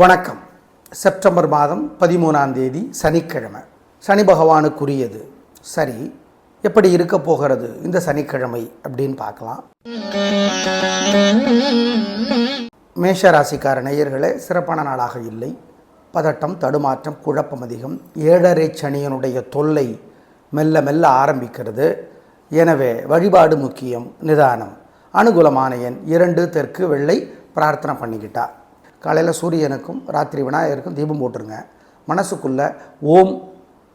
வணக்கம். செப்டம்பர் மாதம் பதிமூணாம் தேதி சனிக்கிழமை. சனி பகவானுக்குரியது. சரி எப்படி இருக்க போகிறது இந்த சனிக்கிழமை அப்படின்னு பார்க்கலாம். மேஷராசிக்கார நேயர்களே சிறப்பான நாளாக இல்லை. பதட்டம் தடுமாற்றம் குழப்பம் அதிகம். ஏழரை சனியனுடைய தொல்லை மெல்ல மெல்ல ஆரம்பிக்கிறது. எனவே வழிபாடு முக்கியம் நிதானம். அனுகூலமான எண் இரண்டு தெற்கு வெள்ளை பிரார்த்தனை பண்ணிக்கிட்டா. காலையில் சூரியனுக்கும் ராத்திரி விநாயகருக்கும் தீபம் போட்டுருங்க. மனசுக்குள்ளே ஓம்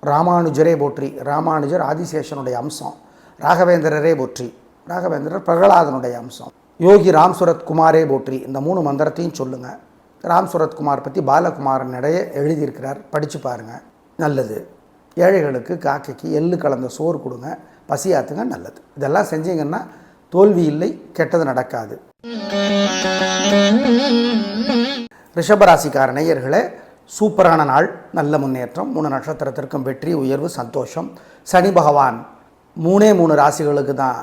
ராமானுஜரே போற்றி ராமானுஜர் ஆதிசேஷனுடைய அம்சம் ராகவேந்திரரே போற்றி ராகவேந்திரர் பிரகலாதனுடைய அம்சம் யோகி ராம் குமாரே போற்றி இந்த மூணு மந்திரத்தையும் சொல்லுங்கள் ராம் சுரத் குமார் பற்றி பாலகுமாரன் இடையே எழுதியிருக்கிறார் படித்து பாருங்கள் நல்லது. ஏழைகளுக்கு காக்கைக்கு எள்ளு கலந்த சோறு கொடுங்க பசியாத்துங்க நல்லது. இதெல்லாம் செஞ்சீங்கன்னா தோல்வி இல்லை கெட்டது நடக்காது. ரிஷபராசிக்கார நேயர்களே சூப்பரான நாள் நல்ல முன்னேற்றம் மூணு நட்சத்திரத்திற்கும் வெற்றி உயர்வு சந்தோஷம். சனி பகவான் மூணே மூணு ராசிகளுக்கு தான்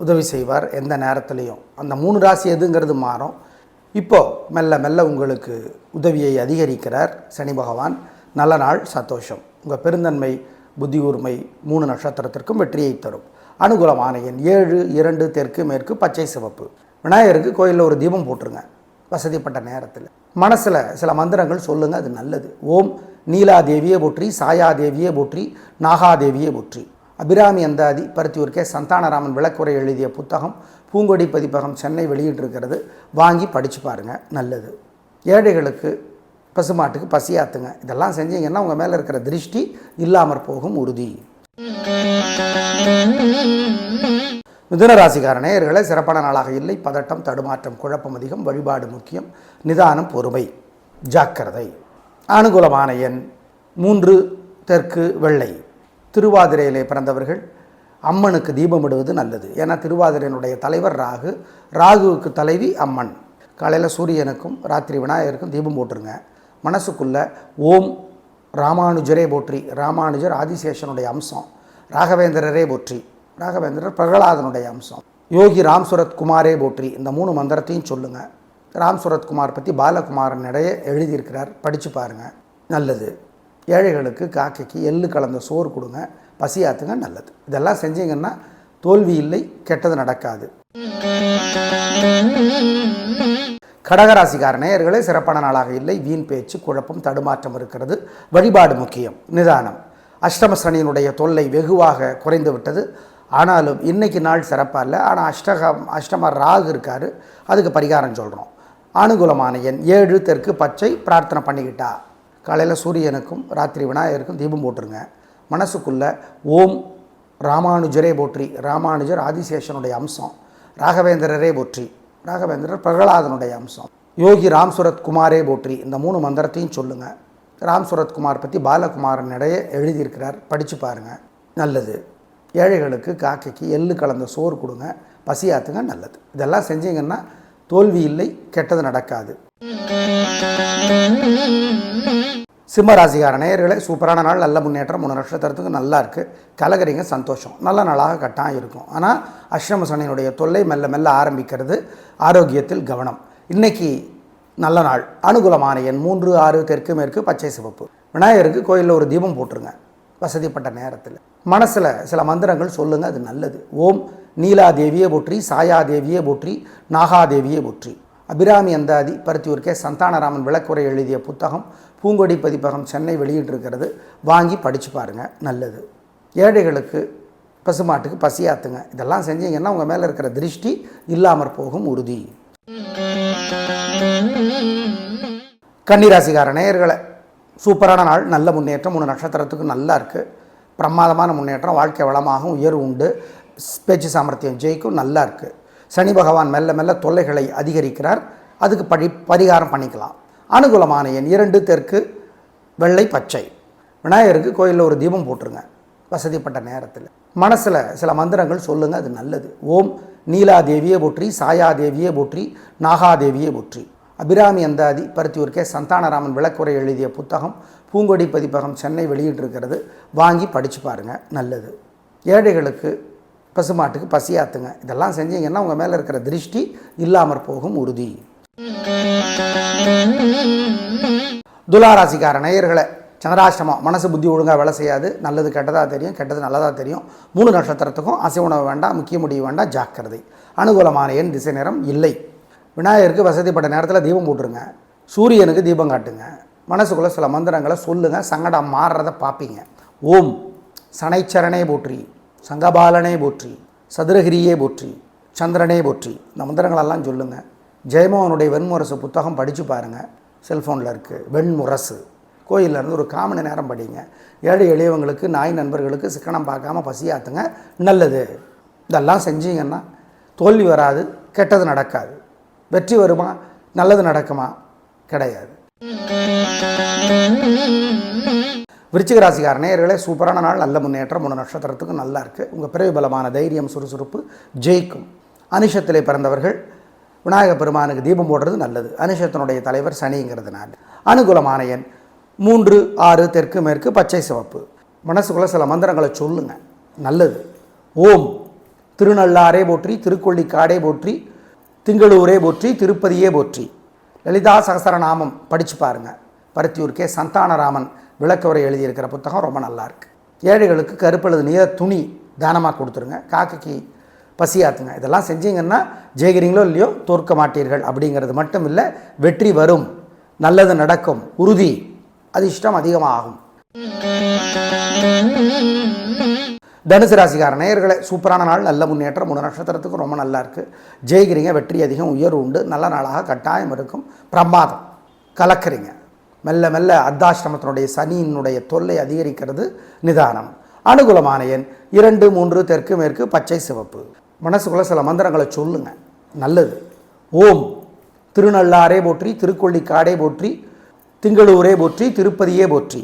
உதவி செய்வார் எந்த நேரத்துலையும். அந்த மூணு ராசி எதுங்கிறது மாறும். இப்போ மெல்ல மெல்ல உங்களுக்கு உதவியை அதிகரிக்கிறார் சனி பகவான். நல்ல நாள் சந்தோஷம். உங்கள் பெருந்தன்மை புத்தி கூர்மை மூணு நட்சத்திரத்திற்கும் வெற்றியை தரும். அனுகூலமான எண் ஏழு இரண்டு தெற்கு மேற்கு பச்சை சிவப்பு. விநாயகருக்கு கோயிலில் ஒரு தீபம் போட்டுருங்க. வசதிப்பட்ட நேரத்தில். மனசில் சில மந்திரங்கள் சொல்லுங்கள் அது நல்லது. ஓம் நீலாதேவியே போற்றி சாயாதேவியே போற்றி நாகாதேவியே போற்றி. அபிராமி அந்தாதி பருத்தியூர்க்கே சந்தானராமன் விளக்குரை எழுதிய புத்தகம் பூங்கொடி பதிப்பகம் சென்னை வெளியிட்டிருக்கிறது. வாங்கி படித்து பாருங்கள் நல்லது. ஏழைகளுக்கு பசுமாட்டுக்கு பசியாத்துங்க. இதெல்லாம் செஞ்சீங்கன்னா உங்கள் மேலே இருக்கிற திருஷ்டி இல்லாமற் போகும் உறுதி. மிதுன நேயர்களை சிறப்பான நாளாக இல்லை. பதட்டம் தடுமாற்றம் குழப்பம் அதிகம் வழிபாடு முக்கியம் நிதானம் பொறுமை ஜாக்கிரதை. அனுகூலமான எண் மூன்று தெற்கு வெள்ளை. திருவாதிரையிலே பிறந்தவர்கள் அம்மனுக்கு தீபமிடுவது நல்லது. ஏன்னா திருவாதிரையினுடைய தலைவர் ராகு ராகுவுக்கு தலைவி அம்மன். காலையில் சூரியனுக்கும் ராத்திரி விநாயகருக்கும் தீபம் போட்டுருங்க. மனசுக்குள்ள ஓம் ராமானுஜரே போற்றி ராமானுஜர் ஆதிசேஷனுடைய அம்சம். ராகவேந்திரரே போற்றி. ராகவேந்திரர் பிரகலாதனுடைய அம்சம். யோகி ராம் குமாரே போற்றி. இந்த மூணு மந்திரத்தையும் சொல்லுங்கள் ராம் குமார் பற்றி பாலகுமாரன் இடையே எழுதியிருக்கிறார். படித்து பாருங்கள் நல்லது. ஏழைகளுக்கு காக்கைக்கு எள்ளு கலந்த சோறு கொடுங்க. பசியாத்துங்க நல்லது. இதெல்லாம் செஞ்சீங்கன்னா தோல்வி இல்லை கெட்டது நடக்காது. கடகராசிக்கார நேயர்களே சிறப்பான நாளாக இல்லை. வீண் பேச்சு குழப்பம் தடுமாற்றம் இருக்கிறது. வழிபாடு முக்கியம். நிதானம். அஷ்டம சனியினுடைய தொல்லை வெகுவாக குறைந்து விட்டது. ஆனாலும் இன்றைக்கி நாள் சிறப்பாக இல்லை. ஆனால் அஷ்டகம் அஷ்டம ராகு இருக்கார். அதுக்கு பரிகாரம் சொல்கிறோம் அனுகூலமான எண் ஏழு தெற்கு பச்சை பிரார்த்தனை பண்ணிக்கிட்டா. காலையில் சூரியனுக்கும் ராத்திரி விநாயகருக்கும் தீபம் போட்டுருங்க. மனசுக்குள்ளே ஓம் ராமானுஜரே போற்றி. ராமானுஜர் ஆதிசேஷனுடைய அம்சம். ராகவேந்திரரே போற்றி. ராகவேந்திரர் பிரகலாதனுடைய அம்சம். யோகி ராம்சுரத் குமாரே போற்றி. இந்த மூணு மந்திரத்தையும் சொல்லுங்கள் ராம் சுரத்குமார் பற்றி பாலகுமாரன் நிறைய எழுதியிருக்கிறார். படித்து பாருங்கள் நல்லது. ஏழைகளுக்கு காக்கைக்கு எள்ளு கலந்த சோறு கொடுங்க. பசியாத்துங்க நல்லது. இதெல்லாம் செஞ்சீங்கன்னா தோல்வி இல்லை கெட்டது நடக்காது. சிம்மராசிகார நேயர்களே சூப்பரான நாள் நல்ல முன்னேற்றம் மூணு நட்சத்திரத்துக்கு நல்லா இருக்குது கலகரிங்க சந்தோஷம். நல்ல நாளாக கட்டாயம் இருக்கும். ஆனால் அஷ்டம சனியினுடைய தொல்லை மெல்ல மெல்ல ஆரம்பிக்கிறது ஆரோக்கியத்தில் கவனம். இன்னைக்கு நல்ல நாள். அனுகூலமான எண் மூன்று ஆறு தெற்கு மேற்கு பச்சை சிவப்பு. விநாயகருக்கு கோயிலில் ஒரு தீபம் போட்டுருங்க. வசதிப்பட்ட நேரத்தில். மனசில் சில மந்திரங்கள் சொல்லுங்கள் அது நல்லது. ஓம் நீலாதேவியே போற்றி சாயாதேவியே போற்றி நாகாதேவியே போற்றி. அபிராமி அந்தாதி பருத்தியூர்கே சந்தானராமன் விளக்குரை எழுதிய புத்தகம் பூங்கொடி பதிப்பகம் சென்னை வெளியிட்டிருக்கிறது. வாங்கி படித்து பாருங்கள் நல்லது. ஏழைகளுக்கு பசுமாட்டுக்கு பசியாத்துங்க. இதெல்லாம் செஞ்சீங்கன்னா உங்கள் மேலே இருக்கிற திருஷ்டி இல்லாமற் போகும் உறுதி. கன்னிராசிகார நேயர்களை சூப்பரான நாள் நல்ல முன்னேற்றம் மூணு நட்சத்திரத்துக்கு நல்லா இருக்குது பிரமாதமான முன்னேற்றம் வாழ்க்கை வளமாகவும் உயர்வு உண்டு. பேச்சு சாமர்த்தியம் ஜெயிக்கும் நல்லா இருக்குது சனி பகவான் மெல்ல மெல்ல தொல்லைகளை அதிகரிக்கிறார். அதுக்கு படி பரிகாரம் பண்ணிக்கலாம். அனுகூலமான எண் இரண்டு தெற்கு வெள்ளை பச்சை. விநாயகருக்கு கோயிலில் ஒரு தீபம் போட்டுருங்க. வசதிப்பட்ட நேரத்தில். மனசில் சில மந்திரங்கள் சொல்லுங்கள் அது நல்லது. ஓம் நீலாதேவியே போற்றி சாயாதேவியே போற்றி நாகாதேவியே போற்றி. அபிராமி அந்தாதி பருத்தியூர் கே சந்தானராமன் விளக்குரை எழுதிய புத்தகம் பூங்கொடி பதிப்பகம் சென்னை வெளியிட்டிருக்கிறது. வாங்கி படித்து பாருங்கள் நல்லது. ஏழைகளுக்கு பசுமாட்டுக்கு பசியாத்துங்க. இதெல்லாம் செஞ்சீங்கன்னா உங்கள் மேலே இருக்கிற திருஷ்டி இல்லாமற் போகும் உறுதி. துலாராசிக்கார நேயர்களை சந்திராஷ்டமம் மனசு புத்தி ஒழுங்காக வேலை செய்யாது. நல்லது கெட்டதாக தெரியும். கெட்டது நல்லதாக தெரியும். மூணு நட்சத்திரத்துக்கும் அசை உணவு வேண்டாம் முக்கிய முடிவு வேண்டாம் ஜாக்கிரதை. அனுகூலமான எண் திசை நேரம் இல்லை. விநாயகருக்கு வசதிப்பட்ட நேரத்தில் தீபம் போட்டுருங்க. சூரியனுக்கு தீபம் காட்டுங்க. மனசுக்குள்ளே சில மந்திரங்களை சொல்லுங்கள் சங்கடம் மாறுறதை பார்ப்பீங்க. ஓம். சனைச்சரணே போற்றி. சங்கபாலனே போற்றி. சதுரகிரியே போற்றி. சந்திரனே போற்றி. இந்த மந்திரங்களெல்லாம் சொல்லுங்கள் ஜெயமோகனுடைய வெண்முரசு புத்தகம் படித்து பாருங்கள் செல்ஃபோனில் இருக்குது வெண்முரசு. கோயில்ல இருந்து ஒரு காமணி நேரம் படிங்க. ஏழை எளியவங்களுக்கு நாய் நண்பர்களுக்கு சிக்கனம் பார்க்காம பசியாத்துங்க. நல்லது. இதெல்லாம் செஞ்சீங்கன்னா தோல்வி வராது கெட்டது நடக்காது. வெற்றி வருமா நல்லது நடக்குமா கிடையாது. விருச்சிக ராசிக்கார நேயர்களே சூப்பரான நாள் நல்ல முன்னேற்றம் மூணு நட்சத்திரத்துக்கும் நல்லா இருக்குது உங்கள் பிறவி பலமான தைரியம் சுறுசுறுப்பு ஜெயிக்கும். அனிஷத்திலே பிறந்தவர்கள் விநாயகப் பெருமானுக்கு தீபம் போடுறது நல்லது. அனிஷத்தினுடைய தலைவர் சனிங்கிறதுனால. அனுகூலமான எண் மூன்று ஆறு தெற்கு மேற்கு பச்சை சிவப்பு. மனசுக்குள்ளே சில மந்திரங்களை சொல்லுங்க. நல்லது. ஓம். திருநள்ளாரே போற்றி திருக்கொள்ளிக்காடே போற்றி திங்களூரே போற்றி திருப்பதியே போற்றி. லலிதா சகசரநாமம் படித்து பாருங்கள் பருத்தியூர் கே சந்தானராமன் விளக்கவரை எழுதியிருக்கிற புத்தகம் ரொம்ப நல்லாயிருக்கு ஏழைகளுக்கு கருப்பழுது நீர துணி தானமாக கொடுத்துருங்க. காக்கைக்கு பசியாத்துங்க இதெல்லாம் செஞ்சீங்கன்னா ஜெயிக்கிறீங்களோ இல்லையோ தோற்க மாட்டீர்கள் அப்படிங்கிறது மட்டும் இல்லை வெற்றி வரும். நல்லது நடக்கும். உறுதி. அதிர்ஷ்டம் அதிகமாகும். தனுசு ராசிக்கார நேயர்களை சூப்பரான நாள் நல்ல முன்னேற்றம் மூணு நட்சத்திரத்துக்கு ரொம்ப நல்லா இருக்குது ஜெயிக்கிறீங்க வெற்றி அதிகம் உயர்வு உண்டு நல்ல நாளாக கட்டாயம் இருக்கும். பிரமாதம். கலக்கிறீங்க. மெல்ல மெல்ல அர்த்தாஷ்டமத்தினுடைய சனியினுடைய தொல்லை அதிகரிக்கிறது நிதானம். அனுகூலமான எண் இரண்டு மூன்று தெற்கு மேற்கு பச்சை சிவப்பு. மனசுக்குள்ள சில மந்திரங்களை சொல்லுங்க. நல்லது. ஓம். திருநள்ளாரே போற்றி திருக்கொள்ளிக்காடே போற்றி திங்களூரே போற்றி திருப்பதியே போற்றி.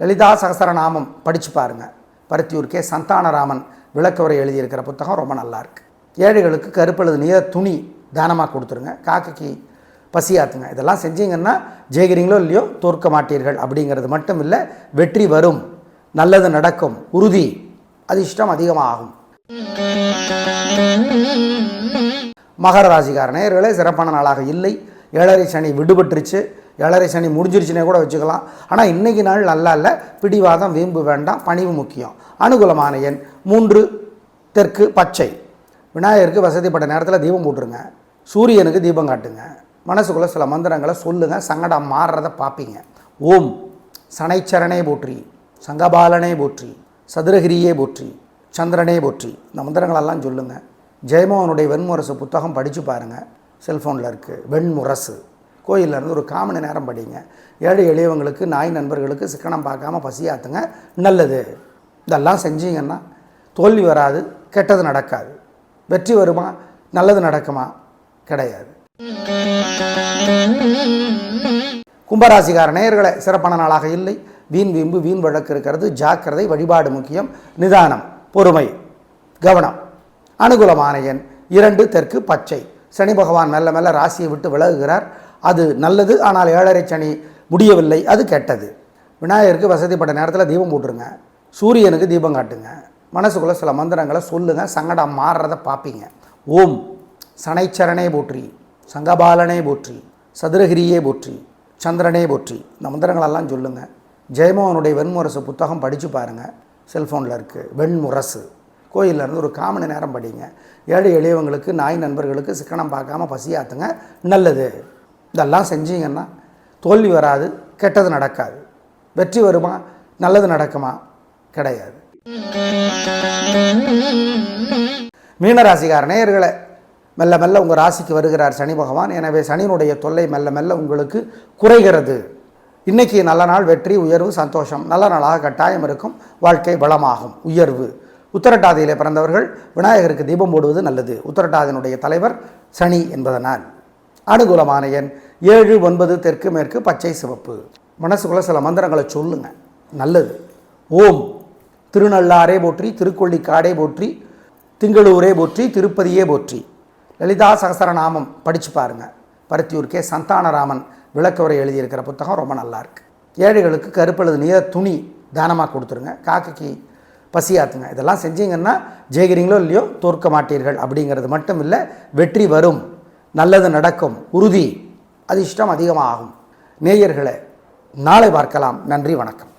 லலிதா சகசரநாமம் படித்து பாருங்கள் பருத்தியூர் கே. சந்தானராமன் விளக்கவரை எழுதியிருக்கிற புத்தகம் ரொம்ப நல்லாயிருக்கு ஏழைகளுக்கு கருப்பழுது நீர துணி தானமாக கொடுத்துருங்க. காக்கைக்கு பசியாத்துங்க இதெல்லாம் செஞ்சீங்கன்னா ஜெயிக்கிறீங்களோ இல்லையோ தோற்க மாட்டீர்கள் அப்படிங்கிறது மட்டும் இல்லை வெற்றி வரும் நல்லது நடக்கும் உறுதி அதிர்ஷ்டம் அதிகமாகும். மகர ராசிக்கார சிறப்பான நாளாக இல்லை. ஏழரை சனி விடுபட்டுருச்சு. ஏழரை சனி முடிஞ்சிருச்சுனே கூட வச்சுக்கலாம். ஆனால் இன்றைக்கு நாள் நல்லா இல்லை. பிடிவாதம் வீம்பு வேண்டாம். பணிவு முக்கியம். அனுகூலமான எண் மூன்று தெற்கு பச்சை. விநாயகருக்கு வசதிப்பட்ட நேரத்தில் தீபம் போட்டுருங்க. சூரியனுக்கு தீபம் காட்டுங்க. மனசுக்குள்ளே சில மந்திரங்களை சொல்லுங்கள் சங்கடம் மாறுறதை பார்ப்பீங்க. ஓம். சனைச்சரனே போற்றி. சங்கபாலனே போற்றி. சதுரகிரியே போற்றி. சந்திரனே போற்றி. இந்த மந்திரங்களெல்லாம் சொல்லுங்கள் ஜெயமோகனுடைய வெண்முரசு புத்தகம் படித்து பாருங்கள் செல்ஃபோனில் இருக்குது வெண்முரசு. கோயில்ல இருந்து ஒரு காமணி நேரம் படிங்க. ஏழை எளியவங்களுக்கு நாய் நண்பர்களுக்கு சிக்கனம் பார்க்காம பசியாத்துங்க. நல்லது. இதெல்லாம் செஞ்சீங்கன்னா தோல்வி வராது கெட்டது நடக்காது. வெற்றி வருமா நல்லது நடக்குமா கிடையாது. கும்பராசிகார நேயர்களை சிறப்பான நாளாக இல்லை. வீண் வீம்பு வீண் வழக்கு இருக்கிறது ஜாக்கிரதை வழிபாடு முக்கியம் நிதானம் பொறுமை கவனம். அனுகூலமான எண் இரண்டு தெற்கு பச்சை. சனி பகவான் மெல்ல மெல்ல ராசியை விட்டு விலகுகிறார். அது நல்லது ஆனால் ஏழரை சனி முடியவில்லை அது கெட்டது. விநாயகருக்கு வசதிப்பட்ட நேரத்தில் தீபம் போட்டுருங்க. சூரியனுக்கு தீபம் காட்டுங்க. மனசுக்குள்ளே சில மந்திரங்களை சொல்லுங்கள் சங்கடம் மாறுறத பார்ப்பீங்க ஓம். சனைச்சரனே போற்றி. சங்கபாலனே போற்றி. சதுரகிரியே போற்றி. சந்திரனே போற்றி. இந்த மந்திரங்களெல்லாம் சொல்லுங்கள் ஜெயமோகனுடைய வெண்முரசு புத்தகம் படித்து பாருங்கள் செல்ஃபோனில் இருக்குது வெண்முரசு. கோயில்ல இருந்து ஒரு காமணி நேரம் படிங்க. ஏழை எளியவங்களுக்கு நாய் நண்பர்களுக்கு சிக்கனம் பார்க்காம பசியாத்துங்க. நல்லது. இதெல்லாம் செஞ்சீங்கன்னா தோல்வி வராது கெட்டது நடக்காது. வெற்றி வருமா நல்லது நடக்குமா கிடையாது. மீனராசிக்கார நேயர்களே மெல்ல மெல்ல உங்கள் ராசிக்கு வருகிறார் சனி பகவான். எனவே சனியினுடைய தொல்லை மெல்ல மெல்ல உங்களுக்கு குறைகிறது. இன்னைக்கு நல்ல நாள் வெற்றி உயர்வு சந்தோஷம். நல்ல நாளாக கட்டாயம் இருக்கும். வாழ்க்கை வளமாகும். உயர்வு. உத்தரட்டாதியிலே பிறந்தவர்கள் விநாயகருக்கு தீபம் போடுவது நல்லது. உத்தரட்டாதியினுடைய தலைவர் சனி என்பதனால். அனுகூலமான எண் ஏழு ஒன்பது தெற்கு மேற்கு பச்சை சிவப்பு. மனசுக்குள்ள சில மந்திரங்களை சொல்லுங்க. நல்லது. ஓம். திருநள்ளாரே போற்றி திருக்கொள்ளிக்காடே போற்றி திங்களூரே போற்றி திருப்பதியே போற்றி. லலிதா சகசரநாமம் படித்து பாருங்கள் பருத்தியூர் கே சந்தானராமன் விளக்கவரை எழுதியிருக்கிற புத்தகம் ரொம்ப நல்லாயிருக்கு ஏழைகளுக்கு கருப்பழுது நீர துணி தானமாக கொடுத்துருங்க. காக்கைக்கு பசியாத்துங்க இதெல்லாம் செஞ்சீங்கன்னா ஜெயிக்கிறீங்களோ இல்லையோ தோற்க மாட்டீர்கள் அப்படிங்கிறது மட்டும் இல்லை வெற்றி வரும். நல்லது நடக்கும் உறுதி. அதிர்ஷ்டம் அதிகமாகும். நேயர்களை நாளை பார்க்கலாம். நன்றி வணக்கம்.